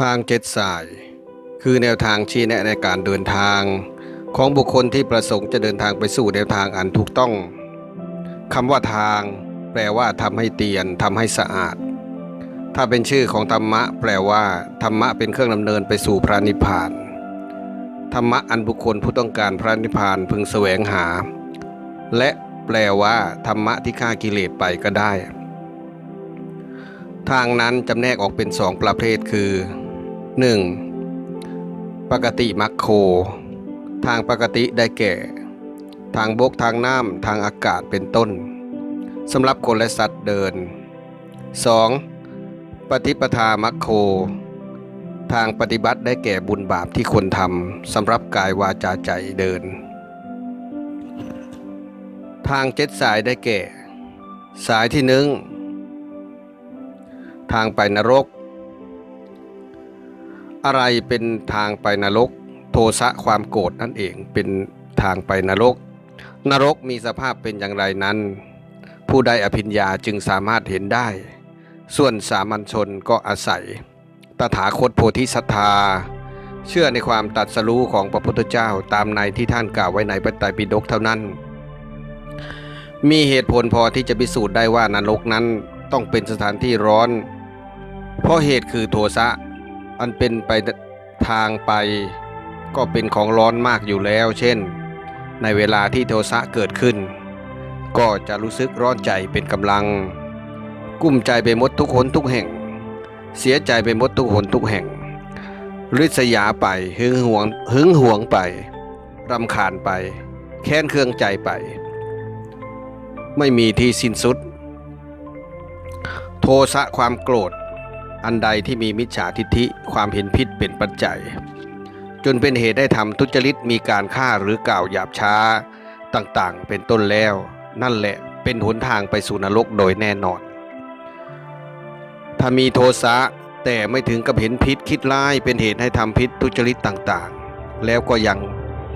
ทางเจ็ดสาย คือแนวทางชี้แนะในการเดินทาง ของบุคคลที่ประสงค์จะเดินทางไปสู่แนวทางอันถูกต้องคำว่าทาง แปลว่าทำให้เตียนทำให้สะอาด ถ้าเป็นชื่อของธรรมะ แปลว่า ธรรมะเป็นเครื่องดำเนินไปสู่พระนิพพาน ธรรมะอันบุคคลผู้ต้องการพระนิพพานพึงแสวงหา และแปลว่าธรรมะที่ฆ่ากิเลสไปก็ได้ ทางนั้นจำแนกออกเป็นสองประเภทคือ 1. ปกติมัคโค ทางปกติได้แก่ ทางบกทางน้ำทางอากาศเป็นต้นสำหรับคนและสัตว์เดิน 2. ปฏิปทามัคโค ทางปฏิบัติได้แก่บุญบาปที่คนทำสำหรับกายวาจาใจเดิน ทางเจ็ดสายได้แก่ สายที่หนึ่งทางไปนรก อะไรเป็นทางไปนรก โทสะความโกรธนั่นเองเป็นทางไปนรก นรกมีสภาพเป็นอย่างไรนั้น ผู้ใดอภิญญาจึงสามารถเห็นได้ ส่วนสามัญชนก็อาศัย ตถาคตโพธิสัตธา เชื่อในความตัดสรู้ของพระพุทธเจ้าตามในที่ท่านกล่าวไว้ในพระไตรปิฎกเท่านั้น มีเหตุผลพอที่จะพิสูจน์ได้ว่านรกนั้นต้องเป็นสถานที่ร้อน เพราะเหตุคือโทสะ อันเป็นไปทางไป ก็เป็นของร้อนมากอยู่แล้ว เช่น ในเวลาที่โทสะเกิดขึ้น ก็จะรู้สึกร้อนใจเป็นกำลัง กุ้มใจไปหมดทุกหนทุกแห่ง เสียใจไปหมดทุกหนทุกแห่งริษยาไปหึงหวงหึงหวงไปรำคาญไป แค้นเคืองใจไป ไม่มีที่สิ้นสุด โทสะความโกรธ อันใดที่มีมิจฉาทิฐิความเห็นผิดเป็นปัจจัย จนเป็นเหตุได้ทำทุจริตมีการฆ่าหรือกล่าวหยาบช้าต่างๆ เป็นต้นแล้ว นั่นแหละเป็นหนทางไปสู่นรกโดยแน่นอน ถ้ามีโทสะแต่ไม่ถึงกับเห็นพิษคิดร้ายเป็นเหตุให้ทำพิษทุจริตต่างๆ แล้วก็ยัง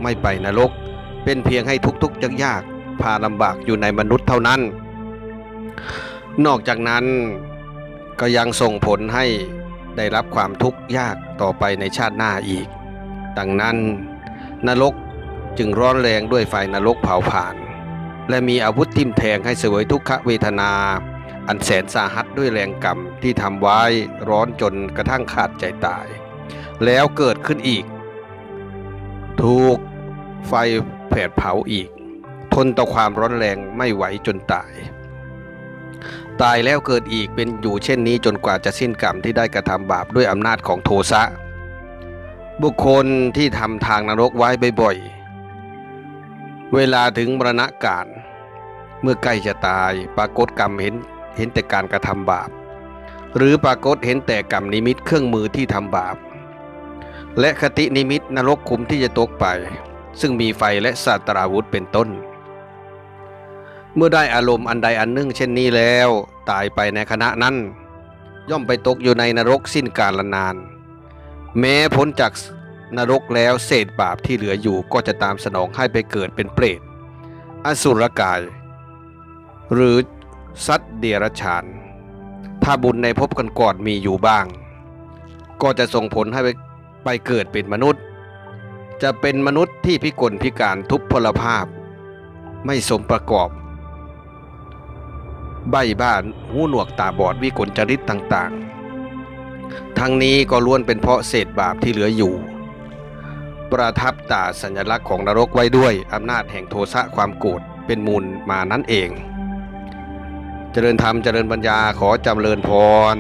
ไม่ไปนรก เป็นเพียงให้ทุกข์ๆยากๆพาลำบากอยู่ในมนุษย์เท่านั้น นอกจากนั้น ก็ยังส่งผลให้ได้รับความทุกข์ยากต่อไปในชาติหน้าอีก ดังนั้นนรกจึงร้อนแรงด้วยไฟนรกเผาผ่าน และมีอาวุธทิ่มแทงให้เสวยทุกขเวทนา อันแสนสาหัสด้วยแรงกรรมที่ทำไว้ร้อนจนกระทั่งขาดใจตาย แล้วเกิดขึ้นอีก ถูกไฟแผดเผาอีก ทนต่อความร้อนแรงไม่ไหวจนตาย ตายแล้วเกิดอีกเป็นอยู่เช่นนี้จนกว่าจะสิ้นกรรมที่ได้กระทำบาปด้วยอำนาจของโทสะ บุคคลที่ทำทางนรกไว้บ่อยๆ เวลาถึงมรณะกาลเมื่อใกล้จะตายปรากฏกรรมเห็นเห็นแต่การกระทำบาป หรือปรากฏเห็นแต่กรรมนิมิตเครื่องมือที่ทำบาป และคตินิมิตนรกขุมที่จะตกไป ซึ่งมีไฟและสัตราวุธเป็นต้น เมื่อได้อารมณ์อันใดอันหนึ่งเช่นนี้แล้ว ตายไปในขณะนั้น ย่อมไปตกอยู่ในนรกสิ้นกาลนาน แม้พ้นจากนรกแล้วเศษบาปที่เหลืออยู่ก็จะตามสนองให้ไปเกิดเป็นเปรต อสุรกาย หรือสัตว์เดรัจฉาน ถ้าบุญในภพกันก่อนมีอยู่บ้าง ก็จะส่งผลให้ไปไปเกิดเป็นมนุษย์ จะเป็นมนุษย์ที่พิกลพิการทุพพลภาพ ไม่สมประกอบ ใบบ้านหูหนวกตาบอดวิกลจริตต่างๆ ทั้งนี้ก็ล้วนเป็นเพราะเศษบาปที่เหลืออยู่ ประทับตาสัญลักษณ์ของนรกไว้ด้วยอำนาจแห่งโทสะความโกรธเป็นมูลมานั่นเอง เจริญธรรมเจริญปัญญาขอจำเริญพร